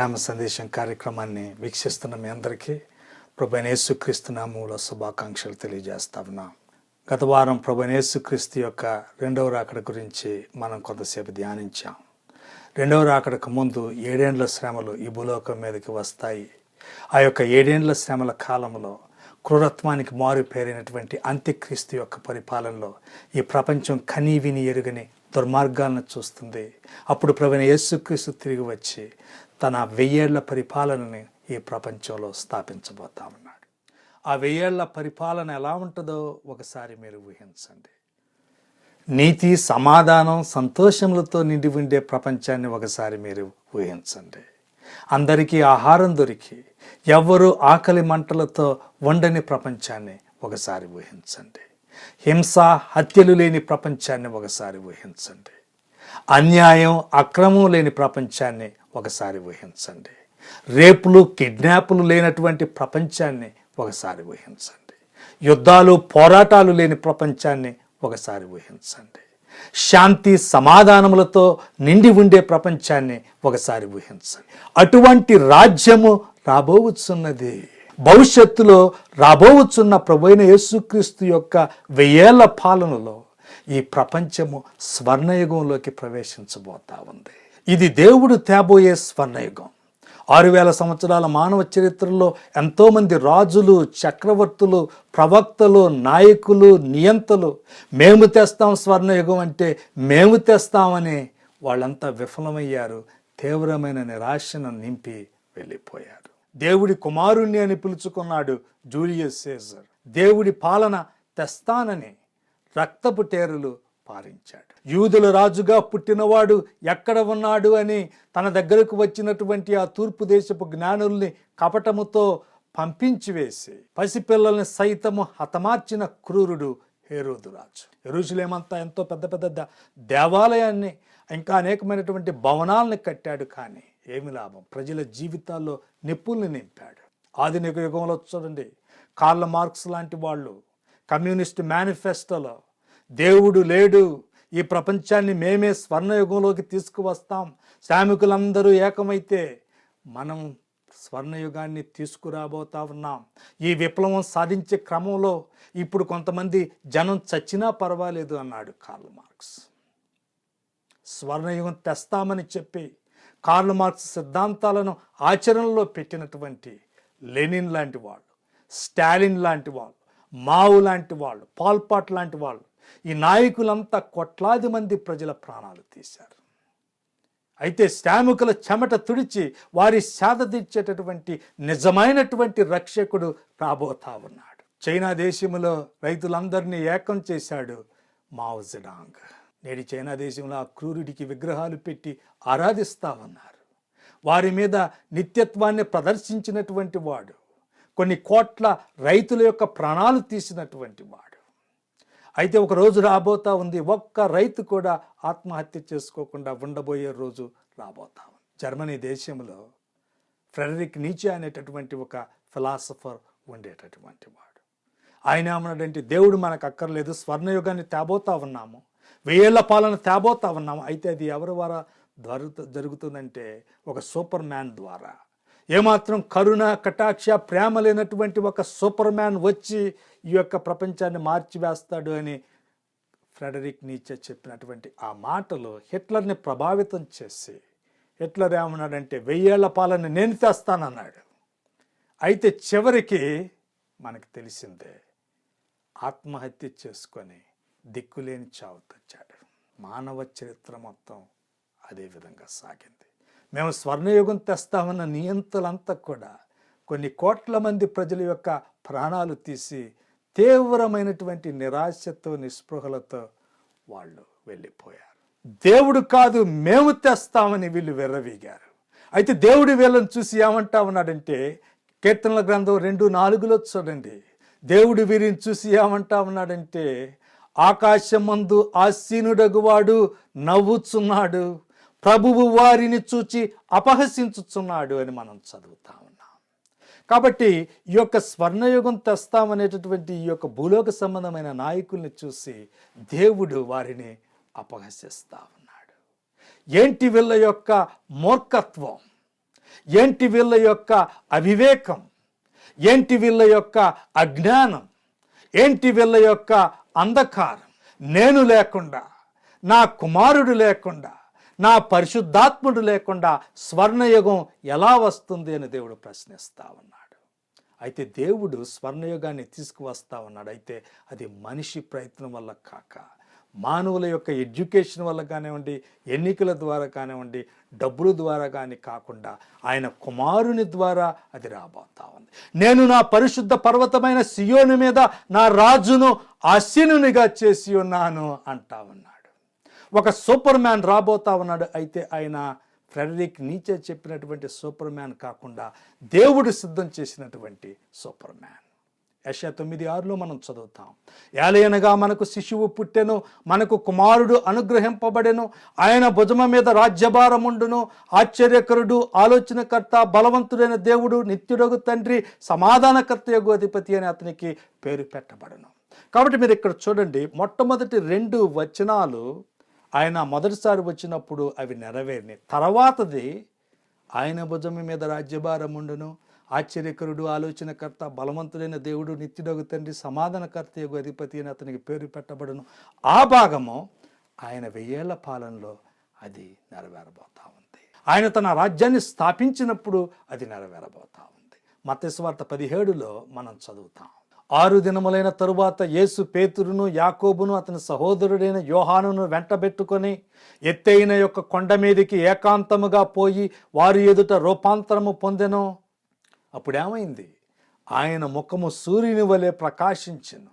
ప్రేమ సందేశం కార్యక్రమాన్ని వీక్షిస్తున్న మీ అందరికీ ప్రభు యేసుక్రీస్తు నామంలో శుభాకాంక్షలు తెలియజేస్తా ఉన్నాం. గత వారం ప్రభు క్రీస్తు యొక్క రెండవ రాకడ గురించి మనం కొంతసేపు ధ్యానించాం. రెండవ రాకడకు ముందు ఏడేండ్ల శ్రమలు ఈ భూలోకం మీదకి వస్తాయి. ఆ యొక్క ఏడేండ్ల శ్రమల కాలంలో క్రూరత్వానికి మారు పేరైనటువంటి అంత్యక్రీస్తు యొక్క పరిపాలనలో ఈ ప్రపంచం కనీ విని ఎరుగని దుర్మార్గాలను చూస్తుంది. అప్పుడు ప్రవీణ యేసుక్రీస్తు తిరిగి వచ్చి తన వెయ్యేళ్ళ పరిపాలనని ఈ ప్రపంచంలో స్థాపించబోతా ఉన్నాడు ఆ వెయ్యేళ్ళ పరిపాలన ఎలా ఉంటుందో ఒకసారి మీరు ఊహించండి. నీతి సమాధానం సంతోషములతో నిండి ఉండే ప్రపంచాన్ని ఒకసారి మీరు ఊహించండి. అందరికీ ఆహారం దొరికి ఎవ్వరూ ఆకలి మంటలతో వండని ప్రపంచాన్ని ఒకసారి ఊహించండి. హింస హత్యలు లేని ప్రపంచాన్ని ఒకసారి ఊహించండి. అన్యాయం అక్రమం లేని ప్రపంచాన్ని ఒకసారి ఊహించండి. రేపులు కిడ్నాపులు లేనటువంటి ప్రపంచాన్ని ఒకసారి ఊహించండి. యుద్ధాలు పోరాటాలు లేని ప్రపంచాన్ని ఒకసారి ఊహించండి. శాంతి సమాధానములతో నిండి ఉండే ప్రపంచాన్ని ఒకసారి ఊహించండి. అటువంటి రాజ్యము రాబోవచ్చున్నది భవిష్యత్తులో రాబోవచ్చున్న ప్రభువైన యేసుక్రీస్తు యొక్క వెయ్యేళ్ళ పాలనలో ఈ ప్రపంచము స్వర్ణయుగంలోకి ప్రవేశించబోతా ఉంది. ఇది దేవుడు తేబోయే స్వర్ణయుగం. ఆరు వేల సంవత్సరాల మానవ చరిత్రలో ఎంతోమంది రాజులు చక్రవర్తులు ప్రవక్తలు నాయకులు నియంతలు మేము తెస్తాం స్వర్ణయుగం అంటే మేము తెస్తామని వాళ్ళంతా విఫలమయ్యారు తీవ్రమైన నిరాశను నింపి వెళ్ళిపోయారు. దేవుడి కుమారుణ్ణి అని పిలుచుకున్నాడు జూలియస్ సీజర్. దేవుడి పాలన తెస్తానని రక్తపు టేరులు పారించాడు. యూదుల రాజుగా పుట్టినవాడు ఎక్కడ ఉన్నాడు అని తన దగ్గరకు వచ్చినటువంటి ఆ తూర్పు దేశపు జ్ఞానుల్ని కపటముతో పంపించి వేసి పసిపిల్లల్ని సైతము హతమార్చిన క్రూరుడు హేరోదు రాజు. ఎరుజులేమంతా ఎంతో పెద్ద పెద్ద దేవాలయాన్ని ఇంకా అనేకమైనటువంటి భవనాలను కట్టాడు కానీ ఏమి లాభం? ప్రజల జీవితాల్లో నిప్పుల్ని నింపాడు. ఆధునిక యుగంలో చూడండి కార్ల మార్క్స్ లాంటి వాళ్ళు కమ్యూనిస్ట్ మేనిఫెస్టోలో దేవుడు లేడు ఈ ప్రపంచాన్ని మేమే స్వర్ణయుగంలోకి తీసుకువస్తాం. శ్రామికులందరూ ఏకమైతే మనం స్వర్ణయుగాన్ని తీసుకురాబోతా ఉన్నాం. ఈ విప్లవం సాధించే క్రమంలో ఇప్పుడు కొంతమంది జనం చచ్చినా పర్వాలేదు అన్నాడు కార్ల్ మార్క్స్. స్వర్ణయుగం తెస్తామని చెప్పి కార్ల్ మార్క్స్ సిద్ధాంతాలను ఆచరణలో పెట్టినటువంటి లెనిన్ లాంటి వాళ్ళు స్టాలిన్ లాంటి వాళ్ళు మావు లాంటి వాళ్ళు పాల్పాట్ లాంటి వాళ్ళు ఈ నాయకులంతా కొట్లాది మంది ప్రజల ప్రాణాలు తీశారు. అయితే శ్రామికుల చెమట తుడిచి వారి సేద తీర్చేటటువంటి నిజమైనటువంటి రక్షకుడు రాబోతా ఉన్నాడు. చైనా దేశంలో రైతులందరినీ ఏకం చేశాడు మావజడాంగ్ నేడు చైనా దేశంలో ఆ క్రూరుడికి విగ్రహాలు పెట్టి ఆరాధిస్తా ఉన్నారు. వారి మీద నిత్యత్వాన్ని ప్రదర్శించినటువంటి వాడు కొన్ని కోట్ల రైతుల యొక్క ప్రాణాలు తీసినటువంటి వాడు. అయితే ఒక రోజు రాబోతా ఉంది. ఒక్క రైతు కూడా ఆత్మహత్య చేసుకోకుండా ఉండబోయే రోజు రాబోతా ఉంది. జర్మనీ దేశంలో ఫ్రెడరిక్ నీచే అనేటటువంటి ఒక ఫిలాసఫర్ ఉండేటటువంటి వాడు. ఆయన ఏమన్నాడంటే దేవుడు మనకు అక్కర్లేదు. స్వర్ణయుగాన్ని తేబోతా ఉన్నాము. వెయ్యేళ్ళ పాలన తేబోతా ఉన్నాము. అయితే అది ఎవరి ద్వారా జరుగుతు జరుగుతుందంటే ఒక సూపర్ మ్యాన్ ద్వారా ఏమాత్రం కరుణ కటాక్ష ప్రేమ లేనటువంటి ఒక సూపర్ మ్యాన్ వచ్చి ఈ యొక్క ప్రపంచాన్ని మార్చివేస్తాడు అని ఫ్రెడరిక్ నీచే చెప్పినటువంటి ఆ మాటలు హిట్లర్ని ప్రభావితం చేసి హిట్లర్ ఏమన్నాడంటే వెయ్యేళ్ళ పాలన నేను తెస్తానన్నాడు అయితే చివరికి మనకు తెలిసిందే ఆత్మహత్య చేసుకొని దిక్కులేని చావు తెచ్చాడు. మానవ చరిత్ర మొత్తం అదే విధంగా సాగింది. మేము స్వర్ణయుగం తెస్తామన్న నియంతలంతా కూడా కొన్ని కోట్ల మంది ప్రజల యొక్క ప్రాణాలు తీసి తీవ్రమైనటువంటి నిరాశతో నిస్పృహలతో వాళ్ళు వెళ్ళిపోయారు. దేవుడు కాదు మేము తెస్తామని వీళ్ళు వెర్రవీగారు. అయితే దేవుడు వీళ్ళని చూసి ఏమంటా ఉన్నాడంటే కీర్తనల గ్రంథం రెండు నాలుగులో చూడండి. దేవుడు వీరిని చూసి ఏమంటా ఉన్నాడంటే ఆకాశమందు ఆసీనుడగువాడు నవ్వుచున్నాడు. ప్రభువు వారిని చూచి అపహసించుచున్నాడు అని మనం చదువుతా ఉన్నాం. కాబట్టి ఈ యొక్క స్వర్ణయుగం తెస్తామనేటటువంటి ఈ యొక్క భూలోక సంబంధమైన నాయకుల్ని చూసి దేవుడు వారిని అపహసిస్తా ఉన్నాడు. ఏంటి వీళ్ళ యొక్క మూర్ఖత్వం? ఏంటి వీళ్ళ యొక్క అవివేకం? ఏంటి వీళ్ళ యొక్క అజ్ఞానం? ఏంటి వీళ్ళ యొక్క అంధకారం? నేను లేకుండా నా కుమారుడు లేకుండా నా పరిశుద్ధాత్ముడు లేకుండా స్వర్ణయుగం ఎలా వస్తుంది అని దేవుడు ప్రశ్నిస్తా ఉన్నాడు. అయితే దేవుడు స్వర్ణయుగాన్ని తీసుకువస్తా ఉన్నాడు. అయితే అది మనిషి ప్రయత్నం వల్ల కాక మానవుల యొక్క ఎడ్యుకేషన్ వల్ల కానివ్వండి ఎన్నికల ద్వారా కానివ్వండి డబ్బుల ద్వారా కానీ కాకుండా ఆయన కుమారుని ద్వారా అది రాబోతా ఉంది. నేను నా పరిశుద్ధ పర్వతమైన సియోను మీద నా రాజును ఆశీనునిగా చేసి ఉన్నాను అంటా ఉన్నాడు ఒక సూపర్ మ్యాన్ రాబోతా ఉన్నాడు. అయితే ఆయన ఫ్రెడరిక్ నీచే చెప్పినటువంటి సూపర్ మ్యాన్ కాకుండా దేవుడు సిద్ధం చేసినటువంటి సూపర్ మ్యాన్. యశ తొమ్మిది ఆరులో మనం చదువుతాం. ఏలయనగా మనకు శిశువు పుట్టెను మనకు కుమారుడు అనుగ్రహింపబడెను ఆయన భుజమ మీద రాజ్యభారముండును ఆశ్చర్యకరుడు ఆలోచనకర్త బలవంతుడైన దేవుడు నిత్యుడగు తండ్రి సమాధానకర్త యొక్క అధిపతి అని అతనికి పేరు పెట్టబడను. కాబట్టి మీరు ఇక్కడ చూడండి మొట్టమొదటి రెండు వచనాలు ఆయన మొదటిసారి వచ్చినప్పుడు అవి నెరవేరినాయి. తర్వాతది ఆయన భుజం మీద రాజ్యభారం ఉండును. ఆశ్చర్యకరుడు ఆలోచనకర్త బలవంతుడైన దేవుడు నిత్యుడగు తండ్రి సమాధానకర్త యొక్క అధిపతి అని అతనికి పేరు పెట్టబడును. ఆ భాగము ఆయన వెయ్యేళ్ళ పాలనలో అది నెరవేరబోతా ఉంది. ఆయన తన రాజ్యాన్ని స్థాపించినప్పుడు అది నెరవేరబోతా ఉంది. మత్స్వార్త పదిహేడులో మనం చదువుతాం. ఆరు దినములైన తరువాత యేసు పేతురును యాకోబును అతని సహోదరుడైన యోహానును వెంటబెట్టుకొని ఎత్తైన యొక్క కొండ మీదికి ఏకాంతముగా పోయి వారి ఎదుట రూపాంతరము పొందెను. అప్పుడేమైంది? ఆయన ముఖము సూర్యుని వలె ప్రకాశించెను.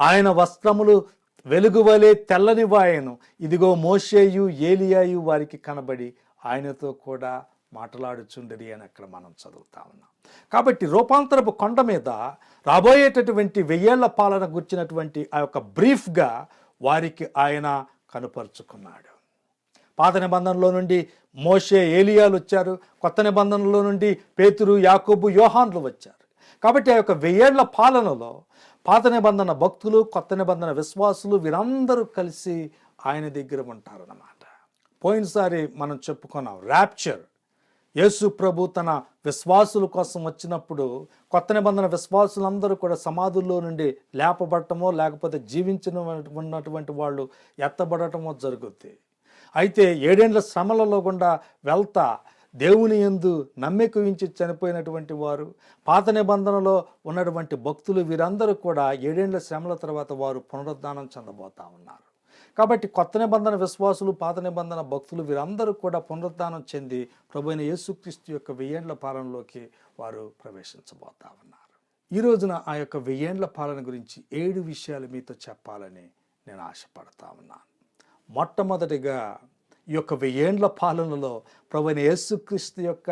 ఆయన వస్త్రములు వెలుగు వలె తెల్లనివాయను ఇదిగో మోషేయు ఏలియాయు వారికి కనబడి ఆయనతో కూడా మాట్లాడుచుండరి అని అక్కడ మనం చదువుతా ఉన్నాం. కాబట్టి రూపాంతరపు కొండ మీద రాబోయేటటువంటి వెయ్యేళ్ళ పాలన గుర్చినటువంటి ఆ యొక్క బ్రీఫ్గా వారికి ఆయన కనుపరుచుకున్నాడు. పాత నిబంధనలో నుండి మోషే ఏలియాలు వచ్చారు. కొత్త నిబంధనలో నుండి పేతురు యాకోబు యోహాన్లు వచ్చారు. కాబట్టి ఆ యొక్క వెయ్యేళ్ళ పాలనలో పాత నిబంధన భక్తులు కొత్త నిబంధన విశ్వాసులు వీరందరూ కలిసి ఆయన దగ్గర ఉంటారన్నమాట. పోయినసారి మనం చెప్పుకున్నాం ర్యాప్చర్ యేసు ప్రభు తన విశ్వాసుల కోసం వచ్చినప్పుడు కొత్త నిబంధన విశ్వాసులందరూ కూడా సమాధుల్లో నుండి లేపబడటమో లేకపోతే జీవించిన ఉన్నటువంటి వాళ్ళు ఎత్తబడటమో జరుగుద్ది. అయితే ఏడేండ్ల శ్రమలలో గుండా వెళ్తా దేవుని ఎందు నమ్మిక ఉంచి చనిపోయినటువంటి వారు పాత నిబంధనలో ఉన్నటువంటి భక్తులు వీరందరూ కూడా ఏడేండ్ల శ్రమల తర్వాత వారు పునరుద్ధానం చెందబోతా ఉన్నారు. కాబట్టి కొత్త నిబంధన విశ్వాసులు పాత నిబంధన భక్తులు వీరందరూ కూడా పునరుద్ధానం చెంది ప్రభు అయిన యేసుక్రీస్తు యొక్క వెయ్యేండ్ల పాలనలోకి వారు ప్రవేశించబోతా ఉన్నారు. ఈ రోజున ఆ యొక్క వెయ్యేండ్ల పాలన గురించి ఏడు విషయాలు మీతో చెప్పాలని నేను ఆశపడతా ఉన్నాను. మొట్టమొదటిగా ఈ యొక్క వెయ్యేండ్ల పాలనలో ప్రభు యేసుక్రీస్తు యొక్క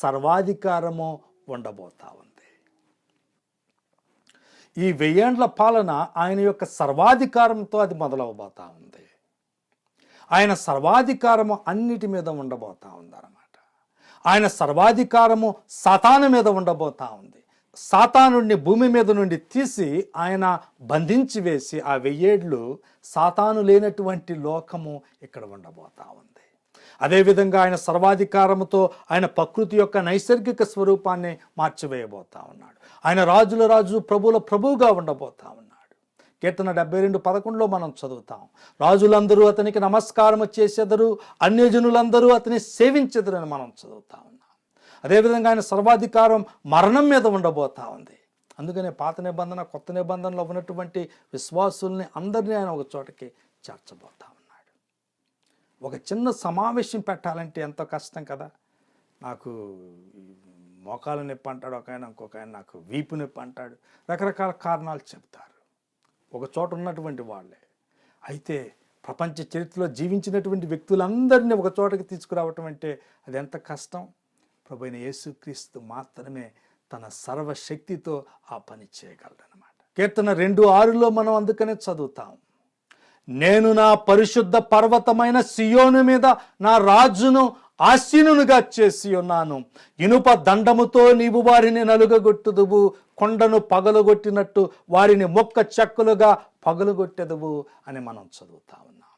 సర్వాధికారము ఉండబోతా ఉంది. ఈ వెయ్యేండ్ల పాలన ఆయన యొక్క సర్వాధికారంతో అది మొదలవబోతా ఉంది. ఆయన సర్వాధికారము అన్నిటి మీద ఉండబోతా ఉందన్నమాట. ఆయన సర్వాధికారము సాతాను మీద ఉండబోతా ఉంది. సాతానుడిని భూమి మీద నుండి తీసి ఆయన బంధించి వేసి ఆ వెయ్యేళ్ళు సాతాను లేనటువంటి లోకము ఇక్కడ ఉండబోతా ఉంది. అదేవిధంగా ఆయన సర్వాధికారముతో ఆయన ప్రకృతి యొక్క నైసర్గిక స్వరూపాన్ని మార్చివేయబోతా ఉన్నాడు. ఆయన రాజుల రాజు ప్రభుల ప్రభువుగా ఉండబోతా ఉన్నాడు. కీర్తన డెబ్బై రెండు పదకొండులో మనం చదువుతాం. రాజులందరూ అతనికి నమస్కారం చేసేదరు అన్యజనులందరూ అతని సేవించెదరు అని మనం చదువుతా ఉన్నాం. అదేవిధంగా ఆయన సర్వాధికారం మరణం మీద ఉండబోతా ఉంది. అందుకనే పాత నిబంధన కొత్త నిబంధనలో ఉన్నటువంటి విశ్వాసుల్ని అందరినీ ఆయన ఒక చోటకి చేర్చబోతాం ఒక చిన్న సమావేశం పెట్టాలంటే ఎంతో కష్టం కదా. నాకు మోకాలు నొప్పి అంటాడు ఒక ఆయన ఇంకొక ఆయన నాకు వీపు నొప్పి అంటాడు. రకరకాల కారణాలు చెప్తారు. ఒక చోట ఉన్నటువంటి వాళ్ళే. అయితే ప్రపంచ చరిత్రలో జీవించినటువంటి వ్యక్తులందరినీ ఒక చోటకి తీసుకురావటం అంటే అది ఎంత కష్టం? ప్రభు అయిన యేసుక్రీస్తు మాత్రమే తన సర్వశక్తితో ఆ పని చేయగలడనమాట కీర్తన రెండు ఆరులో మనం అందుకనే చదువుతాం. నేను నా పరిశుద్ధ పర్వతమైన సియోను మీద నా రాజును ఆశీనునుగా చేసి ఉన్నాను. ఇనుప దండముతో నీవు వారిని నలుగగొట్టుదువు. కొండను పగలగొట్టినట్టు వారిని మొక్క చెక్కలుగా పగలగొట్టెదువు అని మనం చదువుతా ఉన్నాం.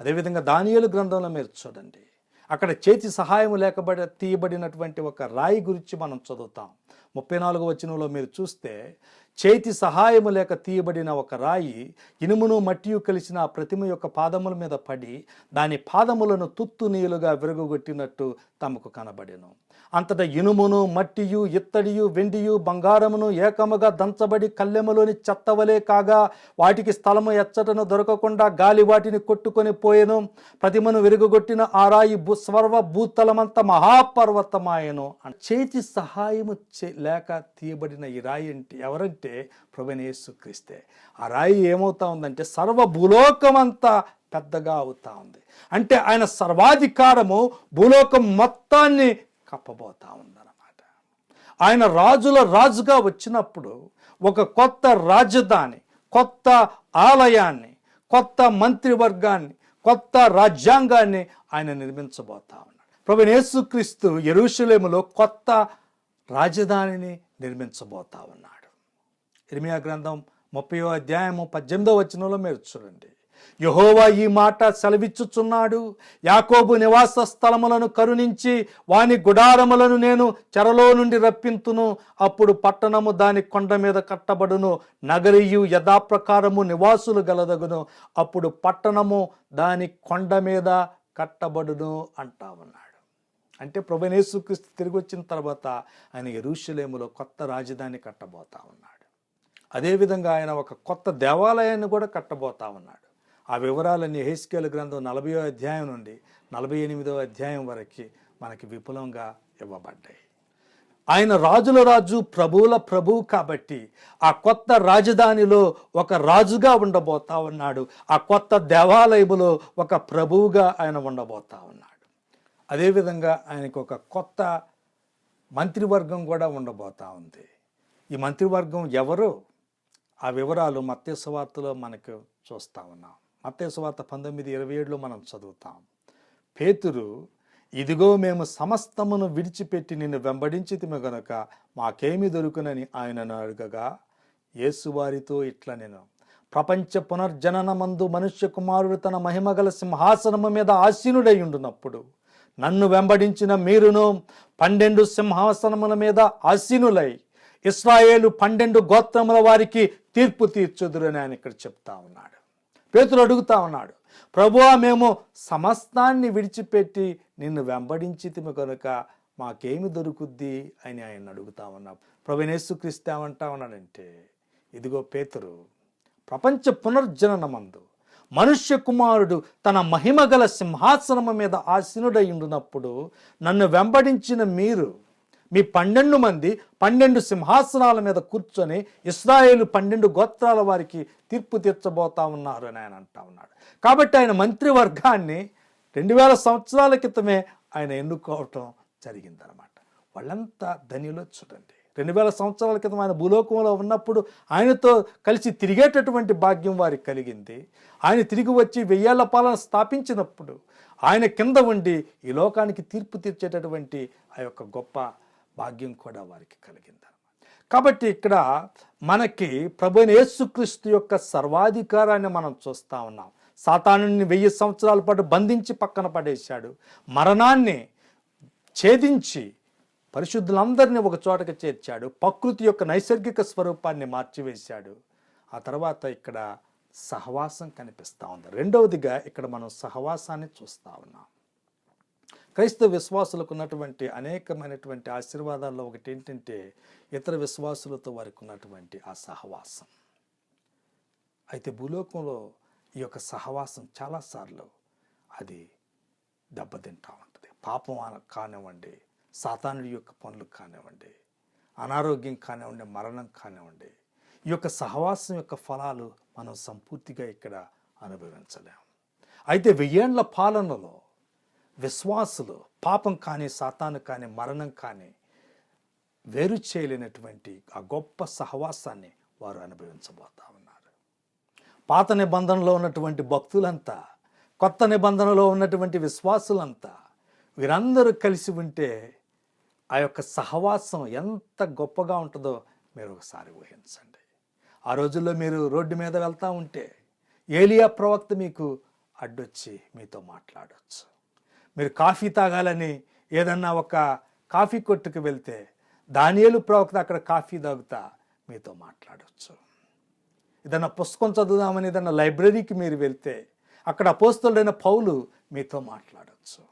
అదేవిధంగా దానియలు గ్రంథంలో మీరు చూడండి. అక్కడ చేతి సహాయం లేకబడి తీయబడినటువంటి ఒక రాయి గురించి మనం చదువుతాం. ముప్పై నాలుగు వచనంలో మీరు చూస్తే చేతి సహాయము లేక తీయబడిన ఒక రాయి ఇనుమును మట్టియు కలిసిన ఆ ప్రతిమ యొక్క పాదముల మీద పడి దాని పాదములను తుత్తు నీలుగా విరగొట్టినట్టు తమకు కనబడెను. అంతటా ఇనుమును మట్టియు ఇత్తడియు వెండియు బంగారమును ఏకముగా దంచబడి కల్లెములోని చెత్తవలే కాగా వాటికి స్థలము ఎచ్చటను దొరకకుండా గాలి వాటిని కొట్టుకొని పోయెను. ప్రతిమను విరుగొట్టిన ఆ రాయి భూ స్వర్వ భూతలమంత మహాపర్వతమాయను. చేతి సహాయము లేక తీయబడిన ఈ రాయి అంటే ఎవరంటే ప్రభునేసు క్రీస్తే. ఆ రాయి ఏమవుతా ఉందంటే సర్వ భూలోకమంతా పెద్దగా అవుతా ఉంది. అంటే ఆయన సర్వాధికారము భూలోకం మొత్తాన్ని కప్పబోతా ఉందన్నమాట. ఆయన రాజుల రాజుగా వచ్చినప్పుడు ఒక కొత్త రాజధాని కొత్త ఆలయాన్ని కొత్త మంత్రివర్గాన్ని కొత్త రాజ్యాంగాన్ని ఆయన నిర్మించబోతా ఉన్నాడు. ప్రభు యేసుక్రీస్తు ఎరుషులేములో కొత్త రాజధానిని నిర్మించబోతా ఉన్నాడు. ఇర్మియా గ్రంథం ముప్పయో అధ్యాయము పద్దెనిమిదో వచనంలో మీరు చూడండి. యహోవా ఈ మాట సెలవిచ్చుచున్నాడు. యాకోబు నివాస స్థలములను కరుణించి వాని గుడారములను నేను చెరలో నుండి రప్పింతును. అప్పుడు పట్టణము దాని కొండ మీద కట్టబడును. నగరియు యథాప్రకారము నివాసులు గలదగును. అప్పుడు పట్టణము దాని కొండ మీద కట్టబడును అంటా ఉన్నాడు అంటే ప్రభునేసుక్రీస్తు తిరిగి వచ్చిన తర్వాత ఆయన ఎరుషలేములో కొత్త రాజధాని కట్టబోతా ఉన్నాడు. అదేవిధంగా ఆయన ఒక కొత్త దేవాలయాన్ని కూడా కట్టబోతా ఉన్నాడు. ఆ వివరాలన్నీ హెస్కేల్ గ్రంథం నలభయో అధ్యాయం నుండి నలభై ఎనిమిదో అధ్యాయం వరకు మనకి విపులంగా ఇవ్వబడ్డాయి. ఆయన రాజుల రాజు ప్రభువుల ప్రభువు కాబట్టి ఆ కొత్త రాజధానిలో ఒక రాజుగా ఉండబోతా ఉన్నాడు. ఆ కొత్త దేవాలయములో ఒక ప్రభువుగా ఆయన ఉండబోతా ఉన్నాడు. అదేవిధంగా ఆయనకు ఒక కొత్త మంత్రివర్గం కూడా ఉండబోతా ఉంది. ఈ మంత్రివర్గం ఎవరు? ఆ వివరాలు మత్స్యవార్తలో మనకు చూస్తా ఉన్నాం. మత్స్యవార్త పంతొమ్మిది ఇరవై ఏడులో మనం చదువుతాం. పేతురు ఇదిగో మేము సమస్తమును విడిచిపెట్టి నిన్ను వెంబడించితిమి గనుక మాకేమి దొరుకునని ఆయనను అడగగా యేసువారితో ఇట్లా నేను. ప్రపంచ పునర్జననమందు మనుష్య కుమారుడు తన మహిమగల సింహాసనము మీద ఆసీనుడై ఉండునప్పుడు నన్ను వెంబడించిన మీరును పన్నెండు సింహాసనముల మీద ఆసీనులై ఇస్రాయేలు పన్నెండు గోత్రముల వారికి తీర్పు తీర్చుదురని ఆయన ఇక్కడ చెప్తా ఉన్నాడు. పేతులు అడుగుతా ఉన్నాడు ప్రభువా మేము సమస్తాన్ని విడిచిపెట్టి నిన్ను వెంబడించితిమి కనుక మాకేమి దొరుకుద్ది? అని ఆయన అడుగుతా ఉన్నాం ప్రభునేసుక్రీస్తు ఏమంటా ఉన్నాడంటే ఇదిగో పేతురు ప్రపంచ పునర్జననమందు మనుష్య కుమారుడు తన మహిమగల సింహాసనము మీద ఆసీనుడై ఉండినప్పుడు నన్ను వెంబడించిన మీరు మీ పన్నెండు మంది పన్నెండు సింహాసనాల మీద కూర్చొని ఇస్రాయేలు పన్నెండు గోత్రాల వారికి తీర్పు తీర్చబోతా ఉన్నారు అని ఆయన అంటా ఉన్నాడు. కాబట్టి ఆయన మంత్రివర్గాన్ని రెండు వేల సంవత్సరాల క్రితమే ఆయన ఎన్నుకోవటం జరిగిందనమాట వాళ్ళంతా ధనిలో చూడండి. రెండు వేల సంవత్సరాల క్రితం ఆయన భూలోకంలో ఉన్నప్పుడు ఆయనతో కలిసి తిరిగేటటువంటి భాగ్యం వారికి కలిగింది. ఆయన తిరిగి వచ్చి వెయ్యేళ్ళ పాలన స్థాపించినప్పుడు ఆయన కింద ఉండి ఈ లోకానికి తీర్పు తీర్చేటటువంటి ఆ యొక్క గొప్ప భాగ్యం కూడా వారికి కలిగింది కాబట్టి ఇక్కడ మనకి ప్రభుని యేసుక్రీస్తు యొక్క సర్వాధికారాన్ని మనం చూస్తా ఉన్నాం. సాతానుని వెయ్యి సంవత్సరాల పాటు బంధించి పక్కన పడేశాడు. మరణాన్ని ఛేదించి పరిశుద్ధులందరినీ ఒక చోటకి చేర్చాడు. ప్రకృతి యొక్క నైసర్గిక స్వరూపాన్ని మార్చివేశాడు. ఆ తర్వాత ఇక్కడ సహవాసం కనిపిస్తూ ఉంది. రెండవదిగా ఇక్కడ మనం సహవాసాన్ని చూస్తూ ఉన్నాం. క్రైస్తవ విశ్వాసులకు ఉన్నటువంటి అనేకమైనటువంటి ఆశీర్వాదాల్లో ఒకటి ఏంటంటే ఇతర విశ్వాసులతో వారికి ఉన్నటువంటి ఆ సహవాసం. అయితే భూలోకంలో ఈ యొక్క సహవాసం చాలాసార్లు అది దెబ్బతింటా ఉంటుంది. పాపం కానివ్వండి సాతానుడి యొక్క పనులు కానివ్వండి అనారోగ్యం కానివ్వండి మరణం కానివ్వండి ఈ యొక్క సహవాసం యొక్క ఫలాలు మనం సంపూర్తిగా ఇక్కడ అనుభవించలేము అయితే వెయ్యేండ్ల పాలనలో విశ్వాసులు పాపం కానీ సాతాను కానీ మరణం కానీ వేరు చేయలేనటువంటి ఆ గొప్ప సహవాసాన్ని వారు అనుభవించబోతా ఉన్నారు. పాత నిబంధనలో ఉన్నటువంటి భక్తులంతా కొత్త నిబంధనలో ఉన్నటువంటి విశ్వాసులంతా వీరందరూ కలిసి ఉంటే ఆ యొక్క సహవాసం ఎంత గొప్పగా ఉంటుందో మీరు ఒకసారి ఊహించండి. ఆ రోజుల్లో మీరు రోడ్డు మీద వెళ్తూ ఉంటే ఏలియా ప్రవక్త మీకు అడ్డొచ్చి మీతో మాట్లాడవచ్చు మీరు కాఫీ తాగాలని ఏదన్నా ఒక కాఫీ కొట్టుకు వెళ్తే దానియలు ప్రవక్త అక్కడ కాఫీ తాగుతా మీతో మాట్లాడవచ్చు ఏదన్నా పుస్తకం చదువుదామని ఏదన్నా లైబ్రరీకి మీరు వెళ్తే అక్కడ అపోస్తులైన పౌలు మీతో మాట్లాడవచ్చు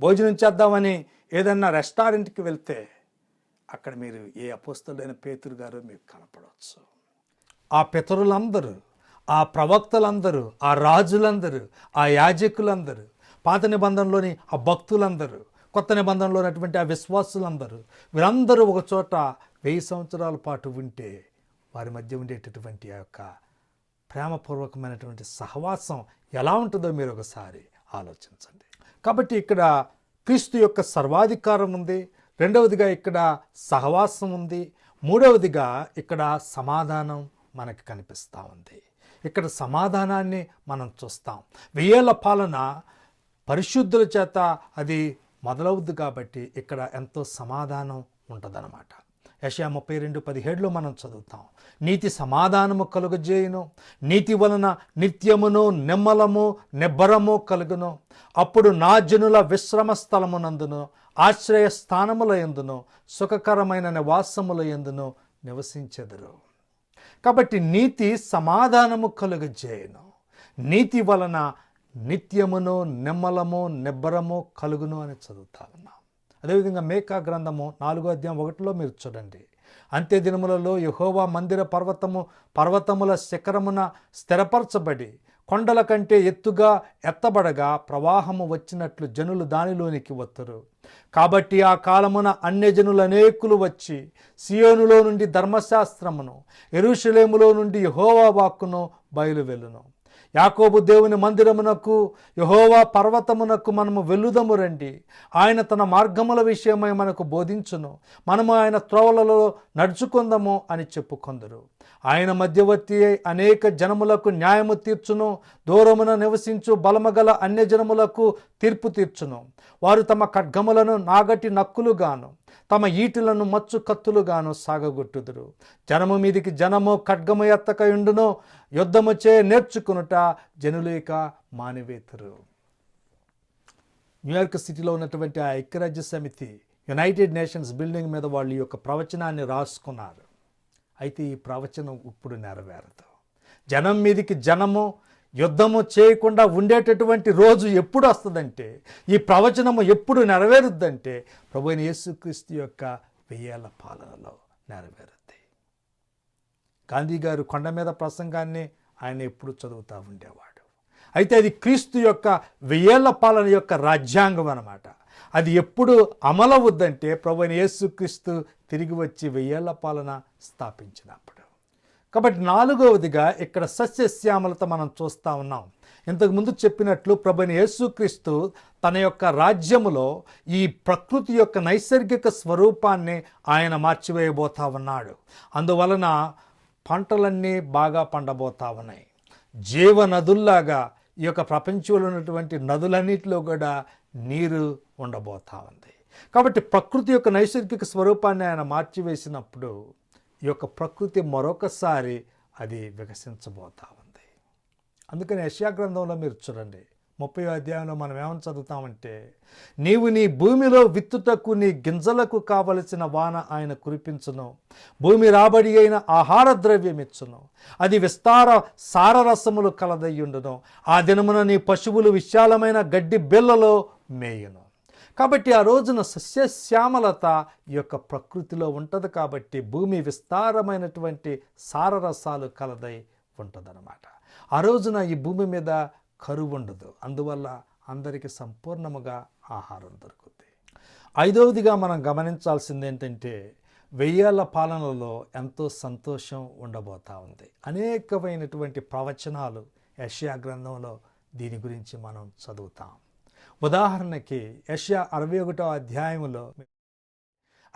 భోజనం చేద్దామని ఏదన్నా రెస్టారెంట్కి వెళ్తే అక్కడ మీరు ఏ అపోస్తులైన పేతురు గారో మీకు కనపడవచ్చు ఆ పితరులందరూ ఆ ప్రవక్తలందరూ ఆ రాజులందరూ ఆ యాజకులందరూ పాత నిబంధనలోని ఆ భక్తులందరూ కొత్త నిబంధనలో ఉన్నటువంటి ఆ విశ్వాసులందరూ వీరందరూ ఒక చోట వెయ్యి సంవత్సరాల పాటు ఉంటే వారి మధ్య ఉండేటటువంటి ఆ యొక్క ప్రేమపూర్వకమైనటువంటి సహవాసం ఎలా ఉంటుందో మీరు ఒకసారి ఆలోచించండి. కాబట్టి ఇక్కడ క్రీస్తు యొక్క సర్వాధికారం ఉంది. రెండవదిగా ఇక్కడ సహవాసం ఉంది. మూడవదిగా ఇక్కడ సమాధానం మనకి కనిపిస్తూ ఉంది. ఇక్కడ సమాధానాన్ని మనం చూస్తాం. వెయ్యేళ్ళ పాలన పరిశుద్ధుల చేత అది మొదలవుద్ది కాబట్టి ఇక్కడ ఎంతో సమాధానం ఉంటుందన్నమాట. యశా ముప్పై రెండు పదిహేడులో మనం చదువుతాం. నీతి సమాధానము కలుగజేయును. నీతి వలన నిత్యమును నిమ్మలము నిబ్బరము కలుగును. అప్పుడు నా జనుల విశ్రమ స్థలమునందును ఆశ్రయ స్థానముల ఎందును సుఖకరమైన నివాసముల ఎందును నివసించెదరు. కాబట్టి నీతి సమాధానము కలుగజేయును. నీతి వలన నిత్యమును నెమ్మలము నిబ్బరము కలుగును అని చదువుతా ఉన్నాం. అదేవిధంగా మేకా గ్రంథము నాలుగో అధ్యాయం ఒకటిలో మీరు చూడండి. అంత్య దినములలో యహోవా మందిర పర్వతము పర్వతముల శిఖరమున స్థిరపరచబడి కొండల కంటే ఎత్తుగా ఎత్తబడగా ప్రవాహము వచ్చినట్లు జనులు దానిలోనికి వత్తరు. కాబట్టి ఆ కాలమున అన్యజనులు అనేకులు వచ్చి సియోనులో నుండి ధర్మశాస్త్రమును ఎరుషలేములో నుండి యహోవా వాక్కును బయలువెళ్ళును. యాకోబు దేవుని మందిరమునకు యహోవా పర్వతమునకు మనము వెల్లుదము రండి. ఆయన తన మార్గముల విషయమై మనకు బోధించును. మనము ఆయన త్రోవలలో నడుచుకుందాము అని చెప్పుకొందరు. ఆయన మధ్యవర్తి అయి అనేక జనములకు న్యాయము తీర్చును. దూరమున నివసించు బలమగల అన్యజనములకు తీర్పు తీర్చును. వారు తమ ఖడ్గములను నాగటి నక్కులుగాను. తమ ఈటులను మచ్చు కత్తులుగాను సాగగొట్టుదురు. జనము మీదికి జనము ఖడ్గము ఎత్తకయుండును యుద్ధము చే నేర్చుకునుట జనులేక మానివేతురు. న్యూయార్క్ సిటీలో ఉన్నటువంటి ఆ ఐక్యరాజ్య సమితి యునైటెడ్ నేషన్స్ బిల్డింగ్ మీద వాళ్ళు ఈ యొక్క ప్రవచనాన్ని రాసుకున్నారు. అయితే ఈ ప్రవచనం ఇప్పుడు నెరవేరదు. జనం మీదికి జనము యుద్ధము చేయకుండా ఉండేటటువంటి రోజు ఎప్పుడు వస్తుందంటే ఈ ప్రవచనము ఎప్పుడు నెరవేరుద్దంటే ప్రభు అయిన యేసుక్రీస్తు యొక్క వెయ్యేళ్ళ పాలనలో నెరవేరుద్ది. గాంధీ గారు కొండ మీద ప్రసంగాన్ని ఆయన ఎప్పుడు చదువుతూ ఉండేవాడు. అయితే అది క్రీస్తు యొక్క వెయ్యేళ్ళ పాలన యొక్క రాజ్యాంగం అన్నమాట. అది ఎప్పుడు అమలవుద్దంటే ప్రభు అయిన యేసుక్రీస్తు తిరిగి వచ్చి వెయ్యేళ్ళ పాలన స్థాపించినప్పుడు. కాబట్టి నాలుగవదిగా ఇక్కడ సస్యశ్యామలత మనం చూస్తూ ఉన్నాం. ఇంతకుముందు చెప్పినట్లు ప్రభుని యేసుక్రీస్తు తన యొక్క రాజ్యములో ఈ ప్రకృతి యొక్క నైసర్గిక స్వరూపాన్ని ఆయన మార్చివేయబోతా ఉన్నాడు. అందువలన పంటలన్నీ బాగా పండబోతా ఉన్నాయి. జీవ నదుల్లాగా ఈ యొక్క ప్రపంచంలో ఉన్నటువంటి నదులన్నిటిలో కూడా నీరు ఉండబోతా ఉంది. కాబట్టి ప్రకృతి యొక్క నైసర్గిక స్వరూపాన్ని ఆయన మార్చివేసినప్పుడు యొక్క ప్రకృతి మరొకసారి అది వికసించబోతా ఉంది. అందుకని యశ్యా గ్రంథంలో మీరు చూడండి. ముప్పై అధ్యాయంలో మనం ఏమని చదువుతామంటే నీవు నీ భూమిలో విత్తుటకు నీ గింజలకు కావలసిన వాన ఆయన కురిపించును. భూమి రాబడి అయిన ఆహార ద్రవ్యం ఇచ్చును. అది విస్తార సారరసములు కలదయ్యుండును. ఆ దినమున నీ పశువులు విశాలమైన గడ్డి బిల్లలో మేయును. కాబట్టి ఆ రోజున సస్యశ్యామలత ఈ యొక్క ప్రకృతిలో ఉంటుంది కాబట్టి భూమి విస్తారమైనటువంటి సారరసాలు కలదై ఉంటుందన్నమాట. ఆ రోజున ఈ భూమి మీద కరువు ఉండదు. అందువల్ల అందరికీ సంపూర్ణముగా ఆహారం దొరుకుతుంది ఐదవదిగా మనం గమనించాల్సింది ఏంటంటే వెయ్యేళ్ళ పాలనలో ఎంతో సంతోషం ఉండబోతా ఉంది. అనేకమైనటువంటి ప్రవచనాలు యష్యా గ్రంథంలో దీని గురించి మనం చదువుతాం. ఉదాహరణకి యష్యా అరవై ఒకటో అధ్యాయంలో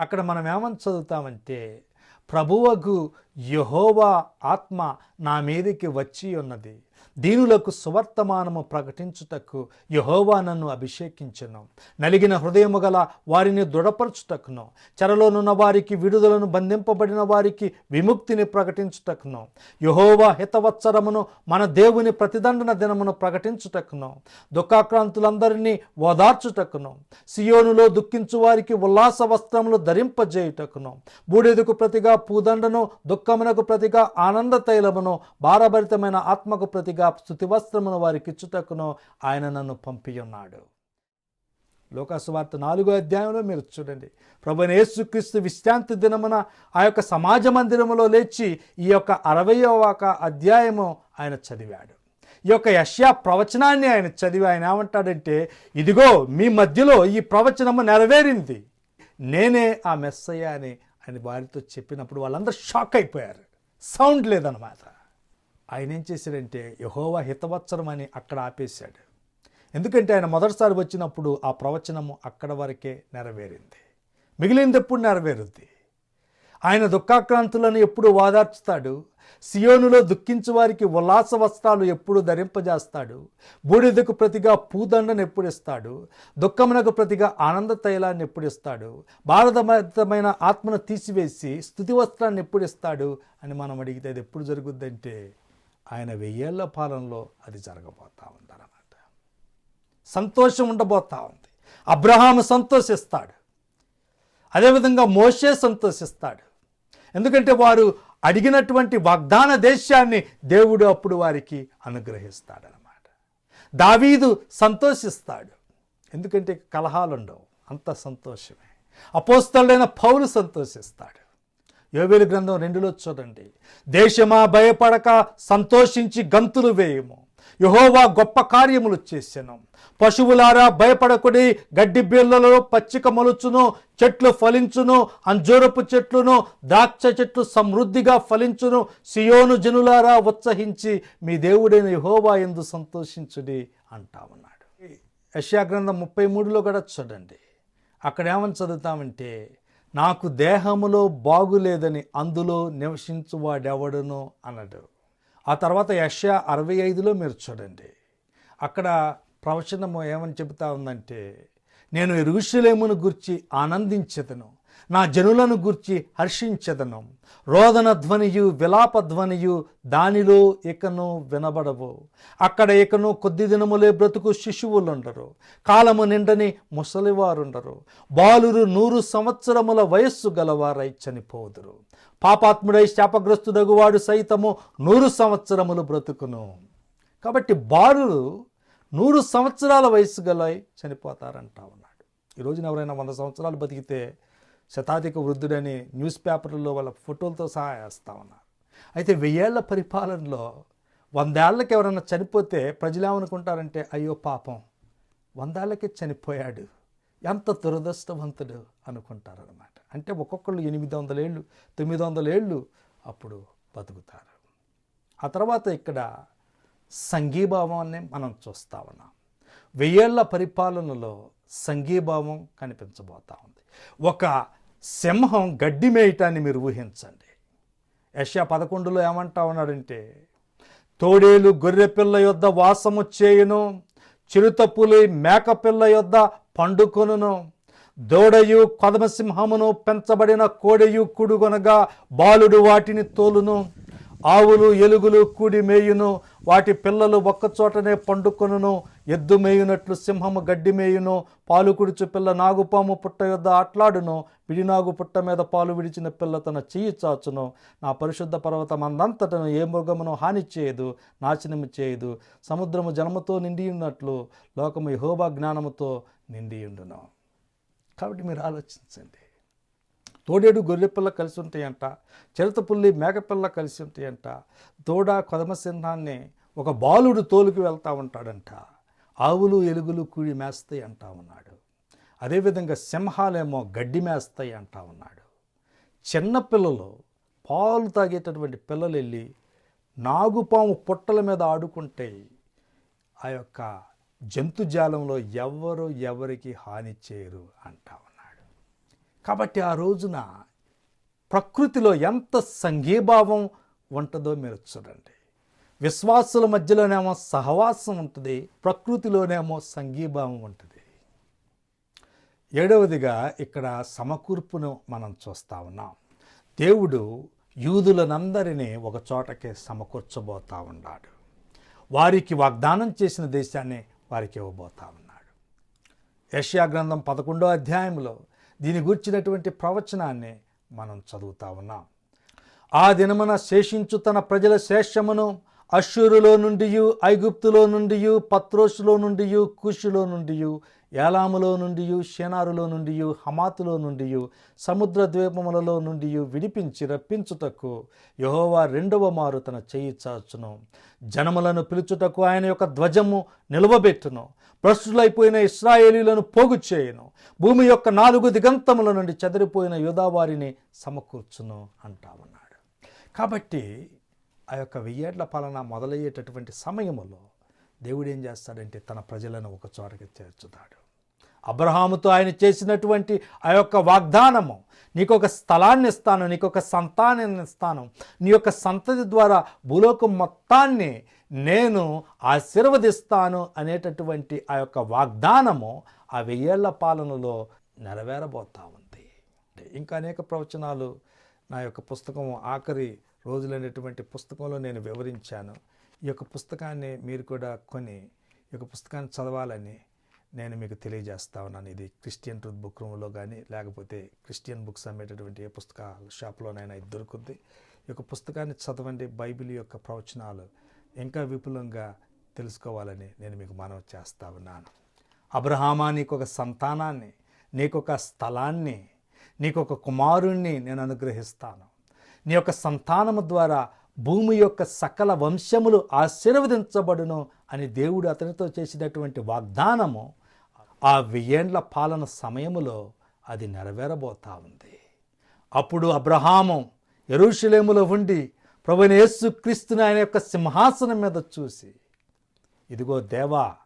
అక్కడ మనం ఏమని చదువుతామంటే ప్రభువకు యహోవా ఆత్మ నా మీదకి వచ్చి ఉన్నది. దీనులకు సువర్తమానము ప్రకటించుటకు యహోవా నన్ను అభిషేకించను. నలిగిన హృదయము గల వారిని దృఢపరచుటకును. చెరలోనున్న వారికి విడుదలను బంధింపబడిన వారికి విముక్తిని ప్రకటించుటకును. యహోవా హితవత్సరమును మన దేవుని ప్రతిదండన దినమును ప్రకటించుటకును. దుఃఖాక్రాంతులందరినీ ఓదార్చుటకును. సియోనులో దుఃఖించు వారికి ఉల్లాస వస్త్రములు ధరింపజేయుటకును. బూడిదకు ప్రతిగా పూదండను దుఃఖమునకు ప్రతిగా ఆనంద తైలమును భారభరితమైన ఆత్మకు ప్రతిగా స్థుతివస్త్రమును వారికి ఇచ్చుటకును ఆయన నన్ను పంపియున్నాడు. లోకాసువార్త నాలుగో అధ్యాయంలో మీరు చూడండి. ప్రభుని యేసుక్రీస్తు విశ్రాంతి దినమున ఆ యొక్క సమాజ మందిరములో లేచి ఈ యొక్క అరవయవ అధ్యాయము ఆయన చదివాడు. ఈ యొక్క యష్యా ప్రవచనాన్ని ఆయన చదివి ఆయన ఏమంటాడంటే ఇదిగో మీ మధ్యలో ఈ ప్రవచనము నెరవేరింది. నేనే ఆ మెస్సయ్య అని ఆయన వారితో చెప్పినప్పుడు వాళ్ళందరూ షాక్ అయిపోయారు. సౌండ్ లేదనమాట ఆయన ఏం చేశాడంటే యహోవా హితవత్సరం అని అక్కడ ఆపేశాడు. ఎందుకంటే ఆయన మొదటిసారి వచ్చినప్పుడు ఆ ప్రవచనము అక్కడ వరకే నెరవేరింది. మిగిలింది ఎప్పుడు నెరవేరుద్ది? ఆయన దుఃఖాక్రాంతులను ఎప్పుడు వాదార్చుతాడు? సియోనులో దుఃఖించు వారికి ఉల్లాస వస్త్రాలు ఎప్పుడు ధరింపజేస్తాడు? బూడిదకు ప్రతిగా పూదండను ఎప్పుడు ఇస్తాడు? దుఃఖమునకు ప్రతిగా ఆనంద తైలాన్ని ఎప్పుడు ఇస్తాడు? భారతమైన ఆత్మను తీసివేసి స్థుతి వస్త్రాన్ని ఎప్పుడు ఇస్తాడు అని మనం అడిగితే అది ఎప్పుడు జరుగుద్దంటే ఆయన వెయ్యేళ్ళ పాలనలో అది జరగబోతా ఉందన్నమాట. సంతోషం ఉండబోతా ఉంది. అబ్రహాము సంతోషిస్తాడు. అదేవిధంగా మోషే సంతోషిస్తాడు. ఎందుకంటే వారు అడిగినటువంటి వాగ్దాన దేశాన్ని దేవుడు అప్పుడు వారికి అనుగ్రహిస్తాడనమాట దావీదు సంతోషిస్తాడు. ఎందుకంటే కలహాలుండవు. అంత సంతోషమే. అపోస్తలైన పౌలు సంతోషిస్తాడు. యోవేలు గ్రంథం రెండులో చూడండి. దేశమా భయపడక సంతోషించి గంతులు వేయము. యహోవా గొప్ప కార్యములు చేసెను. పశువులారా భయపడకుడి గడ్డి బిళ్ళలో పచ్చిక మొలుచును చెట్లు ఫలించును అంజూరపు చెట్లును ద్రాక్ష చెట్లు సమృద్ధిగా ఫలించును. సియోను జనులారా ఉత్సహించి మీ దేవుడైన యహోవా ఎందు సంతోషించుడి అంటా ఉన్నాడు. యశాగ్రంథం ముప్పై మూడులో కూడా చూడండి. అక్కడ ఏమని చదువుతామంటే నాకు దేహములో బాగులేదని అందులో నివసించువాడెవడును అన్నాడు ఆ తర్వాత యష్యా అరవై ఐదులో మీరు చూడండి. అక్కడ ప్రవచనము ఏమని చెబుతా ఉందంటే నేను ఎరుషులేమును గుర్చి ఆనందించదను. నా జనులను గుర్చి హర్షించదను. రోదన ధ్వనియు విలాప ధ్వనియు దానిలో ఇకను వినబడవు. అక్కడ ఇకను కొద్ది దినములే బ్రతుకు శిశువులుండరు. కాలము నిండని ముసలివారుండరు. బాలురు నూరు సంవత్సరముల వయస్సు గలవారై చనిపోదురు. పాపాత్ముడై శాపగ్రస్తుడగువాడు సైతము నూరు సంవత్సరములు బ్రతుకును. కాబట్టి బాలురు నూరు సంవత్సరాల వయసు గలై చనిపోతారంటా ఉన్నాడు. ఈ రోజున ఎవరైనా వంద సంవత్సరాలు బతికితే శతాధిక వృద్ధుడని న్యూస్ పేపర్లో వాళ్ళ ఫోటోలతో సహా వేస్తా ఉన్నారు. అయితే వెయ్యేళ్ళ పరిపాలనలో వందేళ్ళకి ఎవరైనా చనిపోతే ప్రజలు ఏమనుకుంటారంటే అయ్యో పాపం వందేళ్ళకి చనిపోయాడు ఎంత దురదృష్టవంతుడు అనుకుంటారనమాట అంటే ఒక్కొక్కళ్ళు ఎనిమిది వందల ఏళ్ళు తొమ్మిది వందల ఏళ్ళు అప్పుడు బతుకుతారు. ఆ తర్వాత ఇక్కడ సంఘీభావాన్ని మనం చూస్తా ఉన్నాం. వెయ్యేళ్ళ పరిపాలనలో సంఘీభావం కనిపించబోతా ఉంది. ఒక సింహం గడ్డి మేయటాన్ని మీరు ఊహించండి. యష్యా పదకొండులో ఏమంటా ఉన్నాడంటే తోడేలు గొర్రెపిల్ల యొద్ద వాసము చేయును చిరుతపులి మేకపిల్ల యొద్ద పండుకొనును దోడయు కొదమసింహమును పెంచబడిన కోడెయు కుడుగొనగా బాలుడు వాటిని తోలును. ఆవులు ఎలుగులు కూడి మేయును వాటి పిల్లలు ఒక్కచోటనే పండుకొనును. ఎద్దు మేయునట్లు సింహము గడ్డి మేయును. పాలు కుడిచు పిల్ల నాగుపాము పుట్ట యొద్ద ఆట్లాడును. విడినాగు పుట్ట మీద పాలు విడిచిన పిల్ల తన చెయ్యి చాచును. నా పరిశుద్ధ పర్వతం అందంతటను ఏ మృగమును హాని చేయదు నాశనము చేయదు సముద్రము జనముతో నిండి ఉన్నట్లు లోకము యహోబా జ్ఞానముతో నిండి ఉండును కాబట్టి మీరు ఆలోచించండి. తోడేడు గొర్రెపిల్ల కలిసి ఉంటాయంట చిరతపుల్లి మేకపిల్ల కలిసి ఉంటాయంట దూడ కొదమసింహాన్ని ఒక బాలుడు తోలుకు వెళ్తూ ఉంటాడంట. ఆవులు ఎలుగులు కూడి మేస్తాయి అంటా ఉన్నాడు. అదేవిధంగా సింహాలేమో గడ్డి మేస్తాయి అంటా ఉన్నాడు. చిన్న పిల్లలు పాలు తాగేటటువంటి పిల్లలు వెళ్ళి నాగుపాము పుట్టల మీద ఆడుకుంటే ఆ యొక్క జంతుజాలంలో ఎవరు ఎవరికి హాని చేయరు అంటా కాబట్టి ఆ రోజున ప్రకృతిలో ఎంత సంఘీభావం ఉంటుందో మీరు చూడండి. విశ్వాసుల మధ్యలోనేమో సహవాసం ఉంటుంది ప్రకృతిలోనేమో సంఘీభావం ఉంటుంది. ఏడవదిగా ఇక్కడ సమకూర్పును మనం చూస్తా ఉన్నాం. దేవుడు యూదులనందరినీ ఒక చోటకే సమకూర్చబోతా ఉన్నాడు. వారికి వాగ్దానం చేసిన దేశాన్ని వారికి ఇవ్వబోతా ఉన్నాడు. యష్యా గ్రంథం పదకొండో అధ్యాయంలో దీని గూర్చినటువంటి ప్రవచనాన్ని మనం చదువుతా ఉన్నాం. ఆ దినమున శేషించు తన ప్రజల శేషమును అశ్షూరులో నుండి ఐగుప్తులో నుండి పత్రోసులో నుండి కుషులో నుండి ఏలాములో నుండి షేనారులో నుండి హమాతులో నుండి సముద్ర ద్వీపములలో నుండి విడిపించి రప్పించుటకు యహోవా రెండవ మారు తన చేయి చాచును. జనములను పిలుచుటకు ఆయన యొక్క ధ్వజము నిలవబెట్టును. భ్రష్టులైపోయిన ఇస్రాయేలీలను పోగు చేయను. భూమి యొక్క నాలుగు దిగంతముల నుండి చెదిరిపోయిన యోధావారిని సమకూర్చును అంటా ఉన్నాడు కాబట్టి ఆ యొక్క వెయ్యేళ్ళ పాలన మొదలయ్యేటటువంటి సమయములో దేవుడు ఏం చేస్తాడంటే తన ప్రజలను ఒక చోటకి చేర్చుతాడు. అబ్రహాముతో ఆయన చేసినటువంటి ఆ యొక్క వాగ్దానము నీకు ఒక స్థలాన్ని ఇస్తాను నీకు ఒక సంతానాన్ని ఇస్తాను నీ యొక్క సంతతి ద్వారా భూలోకం మొత్తాన్ని నేను ఆశీర్వదిస్తాను అనేటటువంటి ఆ యొక్క వాగ్దానము ఆ వెయ్యేళ్ళ పాలనలో నెరవేరబోతా ఉంది. ఇంకా అనేక ప్రవచనాలు నా యొక్క పుస్తకం ఆఖరి రోజులైనటువంటి పుస్తకంలో నేను వివరించాను. ఈ యొక్క పుస్తకాన్ని మీరు కూడా కొని ఈ యొక్క పుస్తకాన్ని చదవాలని నేను మీకు తెలియజేస్తా ఉన్నాను. ఇది క్రిస్టియన్ ట్రూత్ బుక్ రూమ్లో కానీ లేకపోతే క్రిస్టియన్ బుక్స్ అమ్మేటటువంటి ఏ పుస్తకాల షాప్లోనైనా ఇది దొరుకుద్ది. ఈ యొక్క పుస్తకాన్ని చదవండి. బైబిల్ యొక్క ప్రవచనాలు ఇంకా విపులంగా తెలుసుకోవాలని నేను మీకు మనవి చేస్తా ఉన్నాను. అబ్రహామా నీకు ఒక సంతానాన్ని నీకొక స్థలాన్ని నీకొక కుమారుణ్ణి నేను అనుగ్రహిస్తాను. నీ యొక్క సంతానము ద్వారా భూమి యొక్క సకల వంశములు ఆశీర్వదించబడును అని దేవుడు అతనితో చేసినటువంటి వాగ్దానము ఆ వెయ్యేండ్ల పాలన సమయములో అది నెరవేరబోతా ఉంది. అప్పుడు అబ్రహాము ఎరుషులేములో ఉండి ప్రభుని యేసు క్రీస్తుని ఆయన యొక్క సింహాసనం మీద చూసి ఇదిగో దేవా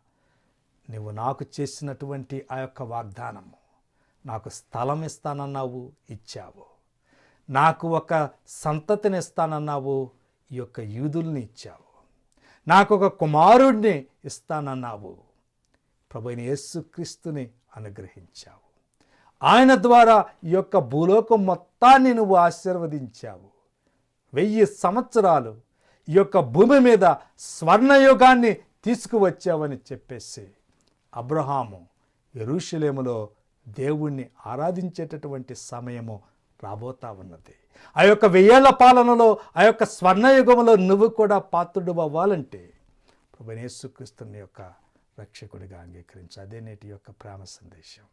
నువ్వు నాకు చేసినటువంటి ఆ యొక్క వాగ్దానము నాకు స్థలం ఇస్తానన్నావు ఇచ్చావు. నాకు ఒక సంతతిని ఇస్తానన్నావు ఈ యొక్క యూదుల్ని ఇచ్చావు. నాకు ఒక కుమారుడిని ఇస్తానన్నావు. ప్రభుని యేసుక్రీస్తుని అనుగ్రహించావు. ఆయన ద్వారా ఈ యొక్క భూలోకం మొత్తాన్ని నువ్వు ఆశీర్వదించావు. వెయ్యి సంవత్సరాలు ఈ యొక్క భూమి మీద స్వర్ణయుగాన్ని తీసుకువచ్చావని చెప్పేసి అబ్రహాము ఎరుషలేములో దేవుణ్ణి ఆరాధించేటటువంటి సమయము రాబోతా ఉన్నది. ఆ యొక్క వెయ్యేళ్ళ పాలనలో ఆ యొక్క స్వర్ణయుగంలో నువ్వు కూడా పాత్రుడు అవ్వాలంటే ప్రభునేసుక్రీస్తుని యొక్క రక్షకుడిగా అంగీకరించు. అదే నేటి యొక్క ప్రేమ సందేశం.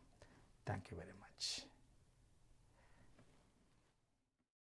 Thank you very much